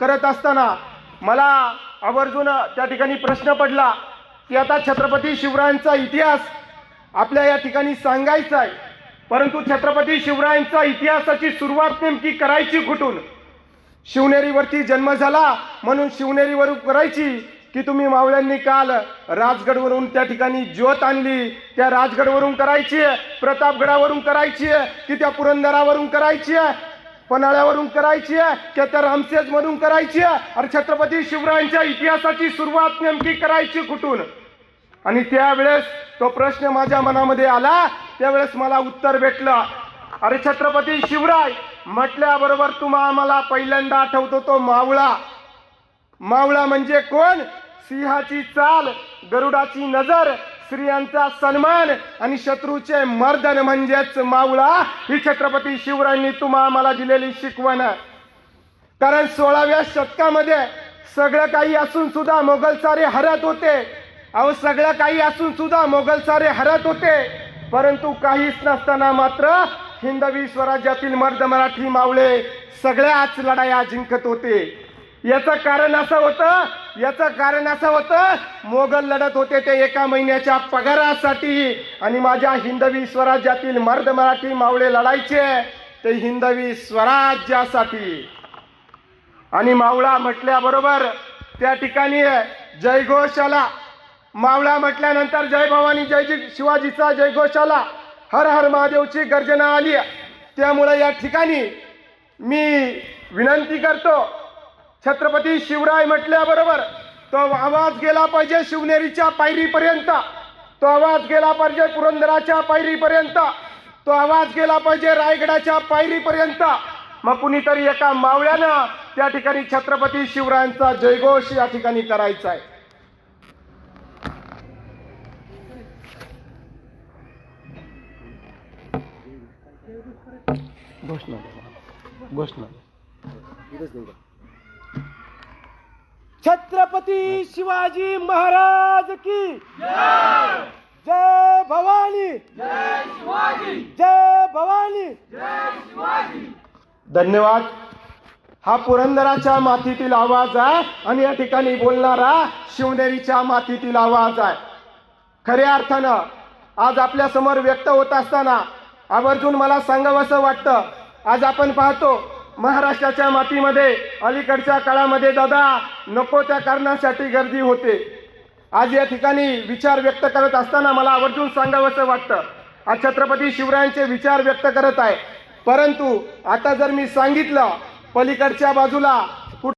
करत असताना मला आवर्जून त्या ठिकाणी प्रश्न पडला की आता छत्रपती शिवरायांचा इतिहास आपल्या या ठिकाणी सांगायचा आहे. परंतु छत्रपती शिवरायांचा इतिहासाची सुरुवात नेमकी करायची कुठून? शिवनेरीवरती जन्म झाला म्हणून शिवनेरीवरून करायची की तुम्ही मावळ्यांनी काल राजगडवरून त्या ठिकाणी ज्योत आणली त्या राजगडवरून करायची आहे प्रतापगडावरून करायची आहे की त्या पुरंदरावरून करायची आहे? पन्हाळ्यावरून करायची आहे की त्या रामसेजमधून करायची आहे. अरे छत्रपती शिवरायांच्या इतिहासाची सुरुवात नेमकी करायची कुठून? आणि त्यावेळेस तो प्रश्न माझ्या मनामध्ये आला त्यावेळेस मला उत्तर भेटलं. अरे छत्रपती शिवराय म्हटल्याबरोबर तुम्हा आम्हाला पहिल्यांदा आठवतो तो मावळा. मावळा म्हणजे कोण? सिंहाची चाल गरुडाची नजर स्त्रियांचा सन्मान आणि शत्रूचे मर्दन म्हणजेच मावळा ही छत्रपती शिवरायांनी तुम्हा आम्हाला दिलेली शिकवण. कारण सोळाव्या शतकामध्ये सगळं काही असून सुद्धा मोगल सारे हरत होते. अहो सगळं काही असून सुद्धा मोगल सारे हरत होते. परंतु काहीच नसताना मात्र हिंदवी स्वराज्यातील मर्द मराठी मावळे सगळ्याच लढाया जिंकत होते. याचं कारण असं होतं याचं कारण असं होतं मोगल लढत होते ते एका महिन्याच्या पगारासाठी. आणि माझ्या हिंदवी स्वराज्यातील मर्द मराठी मावळे लढायचे ते हिंदवी स्वराज्यासाठी. आणि मावळा म्हटल्याबरोबर त्या ठिकाणी जयघोषाला मावळा म्हटल्यानंतर जय भवानी जय जी शिवाजीचा जयघोषाला हर हर महादेवची गर्जना आली. त्यामुळे या ठिकाणी मी विनंती करतो छत्रपती शिवराय म्हटल्याबरोबर तो आवाज गेला पाहिजे शिवनेरीच्या पायरीपर्यंत तो आवाज गेला पाहिजे पुरंदराच्या पायरीपर्यंत तो आवाज गेला पाहिजे रायगडाच्या पायरीपर्यंत मग कुणीतरी एका मावळ्यानं त्या ठिकाणी छत्रपती शिवरायांचा जयघोष या ठिकाणी करायचा आहे घोषणा. घोषणा. छत्रपती शिवाजी महाराज की जय। भवानी। जय भवानी। धन्यवाद। हा पुरंदराच्या मातीतील आवाज आहे आणि या ठिकाणी बोलणारा शिवनेरीच्या मातीतील आवाज आहे. खऱ्या अर्थानं आज आपल्यासमोर व्यक्त होत असताना आवर्जून मला सांगावंसं वाटतं. आज आपण पाहतो महाराष्ट्राच्या मातीमध्ये अलीकडच्या काळामध्ये दादा नको त्या कारणासाठी गर्दी होते. आज या ठिकाणी विचार व्यक्त करत असताना मला आवर्जून सांगावंसं वाटतं. आज छत्रपती शिवरायांचे विचार व्यक्त करत आहे. परंतु आता जर मी सांगितलं पलीकडच्या बाजूला